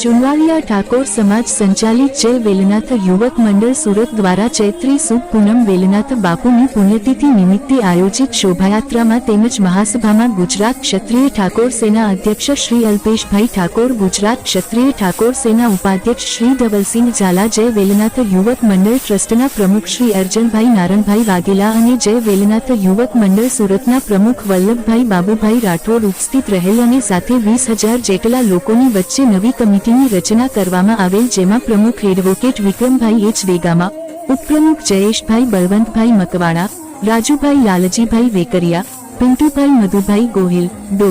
ચુનવાલિયા ઠાકોર સમાજ સંચાલિત જય વેલનાથ યુવક મંડળ સુરત દ્વારા ચૈત્રી સુદ પૂનમ વેલનાથ બાપુની પુણ્યતિથિ નિમિત્તે આયોજિત શોભાયાત્રામાં તેમજ મહાસભામાં ગુજરાત ક્ષત્રિય ઠાકોર સેના અધ્યક્ષ શ્રી અલ્પેશભાઈ ઠાકોર, ગુજરાત ક્ષત્રિય ઠાકોર સેના ઉપાધ્યક્ષ શ્રી ધવલસિંહ ઝાલા, જય વેલનાથ યુવક મંડળ ટ્રસ્ટના પ્રમુખ શ્રી અર્જનભાઈ નારણભાઈ વાઘેલા અને જય વેલનાથ યુવક મંડળ સુરતના પ્રમુખ વલ્લભભાઈ બાબુભાઈ રાઠોડ ઉપસ્થિત રહેલ અને સાથે વીસ હજાર જેટલા લોકોની વચ્ચે નવી કમિટીની રચના કરવામાં આવેલ જેમાં પ્રમુખ એડવોકેટ વિક્રમભાઈ એચ વેગામા, ઉપપ્રમુખ જયેશભાઈ બળવંતભાઈ મકવાણા, રાજુભાઈ લાલજીભાઈ વેકરિયા, પિન્ટુભાઈ મધુભાઈ ગોહિલ ડો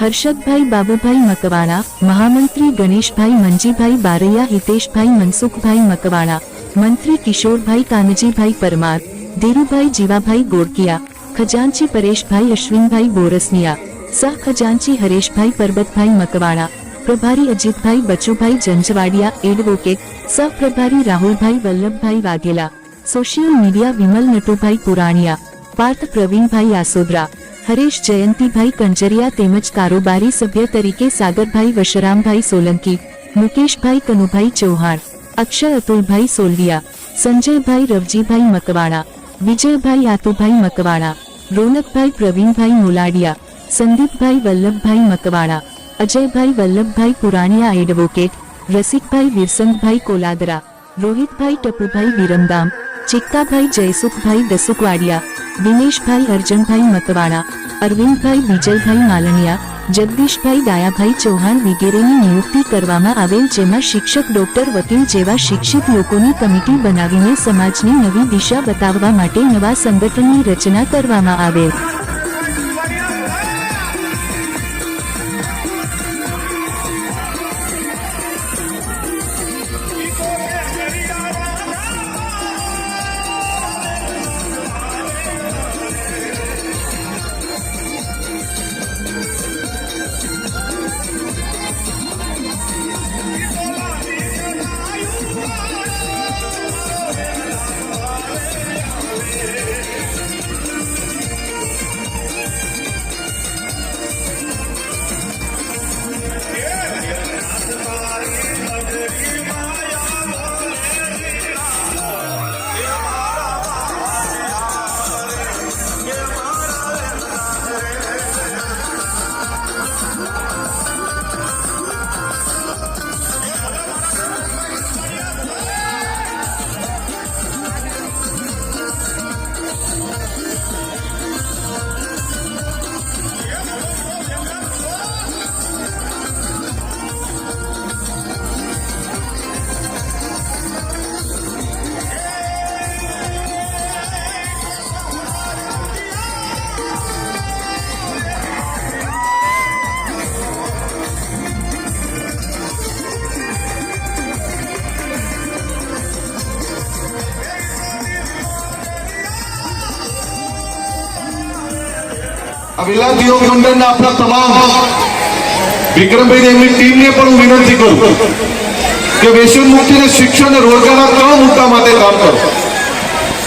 હર્ષદભાઈ બાબુભાઈ મકવાણા, મહામંત્રી ગણેશભાઈ મંજીભાઈ બારૈયા, હિતેશભાઈ મનસુખભાઈ મકવાણા, મંત્રી કિશોરભાઈ કાનજીભાઈ પરમાર, ધીરુભાઈ જીવાભાઈ ગોળકિયા ખજાનચી પરેશભાઈ અશ્વિનભાઈ બોરસનિયા, સહ ખજાનચી હરેશભાઈ પરબતભાઈ મકવાણા પ્રભારી અજીતભાઈ બચુભાઈ જંજવાડિયા, એડવોકેટ સહ પ્રભારી રાહુલભાઈ વલ્લભભાઈ વાઘેલા, સોશિયલ મીડિયા વિમલ નટુભાઈ પુરાણિયા, પાર્થ પ્રવીણભાઈ આસોદરા, હરેશ જયંતિભાઈ કંજરિયા તેમજ કારોબારી સભ્ય તરીકે સાગરભાઈ વશરામભાઈ સોલંકી, મુકેશભાઈ કનુભાઈ ચૌહાણ, અક્ષય અતુલભાઈ સોલવિયા, સંજયભાઈ રવજીભાઈ મકવાણા, વિજયભાઈ આતુભાઈ મકવાણા, રોનકભાઈ પ્રવીણભાઈ મોલાડિયા, સંદીપભાઈ વલ્લભભાઈ મકવાણા અજયભાઈ વલ્લભભાઈ પુરાણિયા એડવોકેટ રસિકભાઈ વિરસંગભાઈ કોલાદરા, રોહિતભાઈ ટપુભાઈ વિરમગામ ચિક્કાભાઈ જયસુખભાઈ દસુકવાડિયા દિનેશભાઈ અર્જનભાઈ મકવાણા, અરવિંદભાઈ વિજયભાઈ માલણિયા જગદીશભાઈ દાયાભાઈ ચૌહાણ વગેરેની નિયુક્તિ કરવામાં આવેલ જેમાં શિક્ષક ડોક્ટર વકીલ જેવા શિક્ષિત લોકોની કમિટી બનાવીને સમાજની નવી દિશા બતાવવા માટે નવા સંગઠનની રચના કરવામાં આવેલ.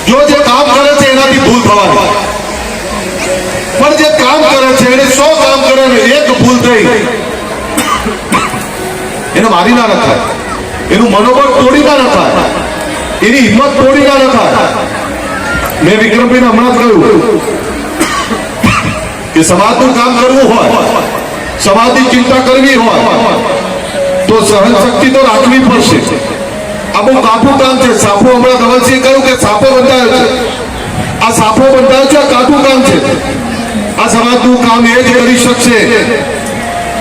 પણ જો કામ કરે છે એનાથી ભૂલ કામ કરે છે, એને સો ભૂલ થઈ. એને મારી ના થાય એનું મનોબળ તોડી ના થાય એની હિંમત તોડી ના થાય મેં વિક્રમભાઈને હમણાં જ કહ્યું. કે સમાજનું કામ કરવું હોય સમાજની ચિંતા કરવી હોય તો સહન શક્તિ તો રાખવી પડશે આ બહુ કાઠું કામ છે સાફો હમણાં ધવલસિંહ કહ્યું કે સાફો બંધાયો છે આ સાફો બંધાયો છે આ કાઠું કામ છે આ સમાજનું કામ એ જ કરી શકશે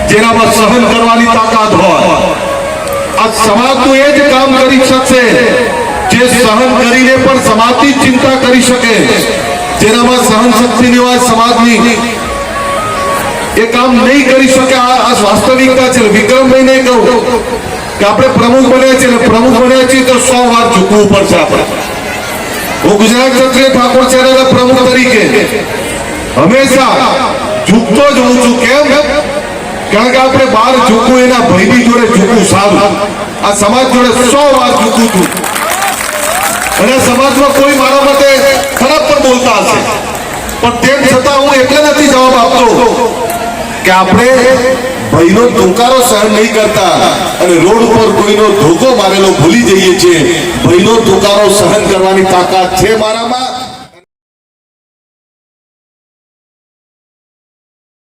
જેનામાં સહન કરવાની તાકાત હોય આ સમાજનું એ જ કામ કરી શકશે જે સહન કરીને પણ સમાજની ચિંતા કરી શકે જેનામાં સહન શક્તિની હોય સમાજની એ કામ નહીં કરી શકે, આ વાસ્તવિકતા છે. વિક્રમભાઈ ને કહું કે આપણે પ્રમુખ બન્યા છીએ પ્રમુખ બન્યા છીએ તો સો વાર ઝૂકવું પડશે આપણે. હું ગુજરાત ક્ષત્રિય ઠાકોર સેનાના પ્રમુખ તરીકે હંમેશા ઝૂકતો જ હોઉં છું. કેમ? કારણ કે આપણે બહાર ઝૂકવું, એના ભયની જોડે ઝૂકવું સારું. આ સમાજ જોડે સો વાર ઝૂકું છું. અને સમાજમાં કોઈ મારા માટે કે આપણે ભયનો ટૂંકારો સહન નહીં કરતા અને રોડ ઉપર કોઈનો ધોકો મારેલો ભૂલી જઈએ છીએ. ભયનો ટૂંકારો સહન કરવાની તાકાત છે મારામાં.